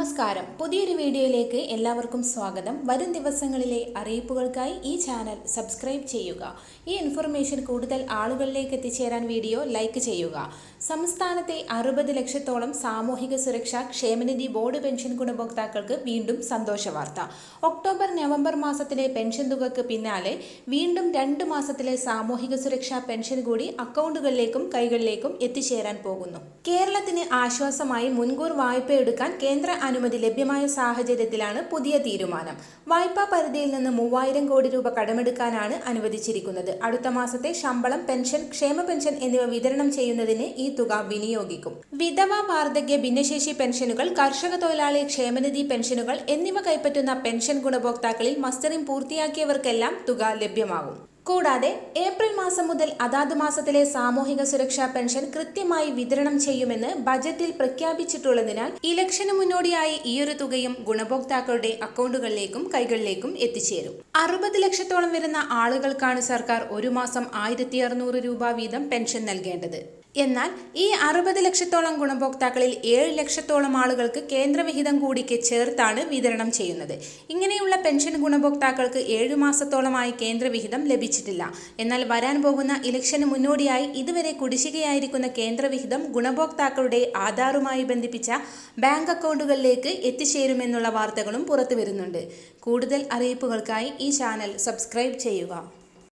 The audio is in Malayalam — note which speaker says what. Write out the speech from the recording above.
Speaker 1: നമസ്കാരം. പുതിയൊരു വീഡിയോയിലേക്ക് എല്ലാവർക്കും സ്വാഗതം. വരും ദിവസങ്ങളിലെ അറിയിപ്പുകൾക്കായി ഈ ചാനൽ സബ്സ്ക്രൈബ് ചെയ്യുക. ഈ ഇൻഫർമേഷൻ കൂടുതൽ ആളുകളിലേക്ക് എത്തിച്ചേരാൻ വീഡിയോ ലൈക്ക് ചെയ്യുക. സംസ്ഥാനത്തെ അറുപത് ലക്ഷത്തോളം സാമൂഹിക സുരക്ഷാ ക്ഷേമനിധി ബോർഡ് പെൻഷൻ ഗുണഭോക്താക്കൾക്ക് വീണ്ടും സന്തോഷ വാർത്ത. ഒക്ടോബർ നവംബർ മാസത്തിലെ പെൻഷൻ തുകക്ക് പിന്നാലെ വീണ്ടും രണ്ട് മാസത്തിലെ സാമൂഹിക സുരക്ഷാ പെൻഷൻ കൂടി അക്കൗണ്ടുകളിലേക്കും കൈകളിലേക്കും എത്തിച്ചേരാൻ പോകുന്നു. കേരളത്തിന് ആശ്വാസമായി മുൻകൂർ വായ്പ എടുക്കാൻ കേന്ദ്ര അനുമതി ലഭ്യമായ സാഹചര്യത്തിലാണ് പുതിയ തീരുമാനം. വായ്പാ പരിധിയിൽ നിന്ന് മൂവായിരം കോടി രൂപ കടമെടുക്കാനാണ് അനുവദിച്ചിരിക്കുന്നത്. അടുത്ത മാസത്തെ ശമ്പളം പെൻഷൻ ക്ഷേമ പെൻഷൻ എന്നിവ വിതരണം ചെയ്യുന്നതിന് ഈ തുക വിനിയോഗിക്കും. വിധവ വാർദ്ധക്യ ഭിന്നശേഷി പെൻഷനുകൾ കർഷക തൊഴിലാളി ക്ഷേമനിധി പെൻഷനുകൾ എന്നിവ കൈപ്പറ്റുന്ന പെൻഷൻ ഗുണഭോക്താക്കളിൽ മസ്റ്ററിംഗ് പൂർത്തിയാക്കിയവർക്കെല്ലാം തുക ലഭ്യമാകും. കൂടാതെ ഏപ്രിൽ മാസം മുതൽ അതാത് മാസത്തിലെ സാമൂഹിക സുരക്ഷാ പെൻഷൻ കൃത്യമായി വിതരണം ചെയ്യുമെന്ന് ബജറ്റിൽ പ്രഖ്യാപിച്ചിട്ടുള്ളതിനാൽ ഇലക്ഷന് മുന്നോടിയായി ഈയൊരു തുകയും ഗുണഭോക്താക്കളുടെ അക്കൗണ്ടുകളിലേക്കും കൈകളിലേക്കും എത്തിച്ചേരും. അറുപത് ലക്ഷത്തോളം വരുന്ന ആളുകൾക്കാണ് സർക്കാർ ഒരു മാസം ആയിരത്തി രൂപ വീതം പെൻഷൻ നൽകേണ്ടത്. എന്നാൽ ഈ അറുപത് ലക്ഷത്തോളം ഗുണഭോക്താക്കളിൽ ഏഴ് ലക്ഷത്തോളം ആളുകൾക്ക് കേന്ദ്രവിഹിതം കൂടിക്ക് ചേർത്താണ് വിതരണം ചെയ്യുന്നത്. ഇങ്ങനെയുള്ള പെൻഷൻ ഗുണഭോക്താക്കൾക്ക് ഏഴു മാസത്തോളമായി കേന്ദ്രവിഹിതം ലഭിച്ചിട്ടില്ല. എന്നാൽ വരാൻ പോകുന്ന ഇലക്ഷന് മുന്നോടിയായി ഇതുവരെ കുടിശ്ശികയായിരിക്കുന്ന കേന്ദ്രവിഹിതം ഗുണഭോക്താക്കളുടെ ആധാറുമായി ബന്ധിപ്പിച്ച ബാങ്ക് അക്കൗണ്ടുകളിലേക്ക് എത്തിച്ചേരുമെന്നുള്ള വാർത്തകളും പുറത്തു വരുന്നുണ്ട് കൂടുതൽ അറിയിപ്പുകൾക്കായി ഈ ചാനൽ സബ്സ്ക്രൈബ് ചെയ്യുക.